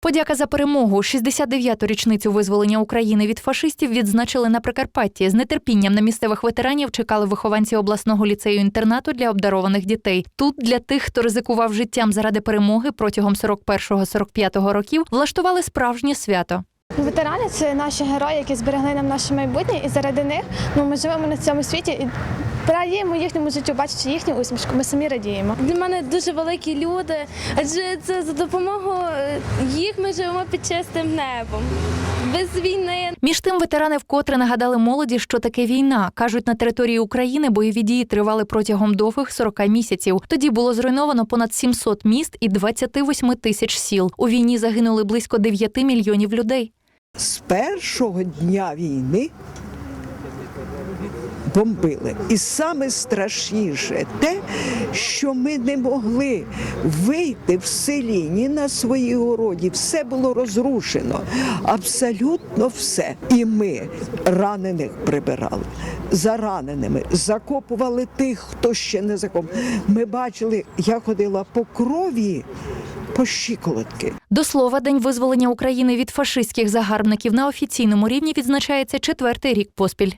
Подяка за перемогу. 69-ту річницю визволення України від фашистів відзначили на Прикарпатті. З нетерпінням на місцевих ветеранів чекали вихованці обласного ліцею інтернату для обдарованих дітей. Тут для тих, хто ризикував життям заради перемоги протягом 41-45 років, влаштували справжнє свято. Ветерани це наші герої, які зберегли нам наше майбутнє, і заради них ну, ми живемо на цьому світі і радіємо їхньому життю, бачачи їхню усмішку. Ми самі радіємо. Для мене дуже великі люди, адже це за допомогою е, їх ми живемо під чистим небом. Без війни Між тим, ветерани вкотре нагадали молоді, що таке війна. кажуть, на території України бойові дії тривали протягом довгих 40 місяців. Тоді було зруйновано понад 700 міст і 28 тисяч сіл. У війні загинули близько 9 мільйонів людей. з першого дня війни бомбили. І саме страшніше те, що ми не могли вийти в селі ні на свої городі. Все було розрушено. Абсолютно все. І ми ранених прибирали. За раненими закопували тих, хто ще не закопав. Ми бачили, я ходила по крові, по щиколотки. До слова, День визволення України від фашистських загарбників на офіційному рівні відзначається четвертий рік поспіль.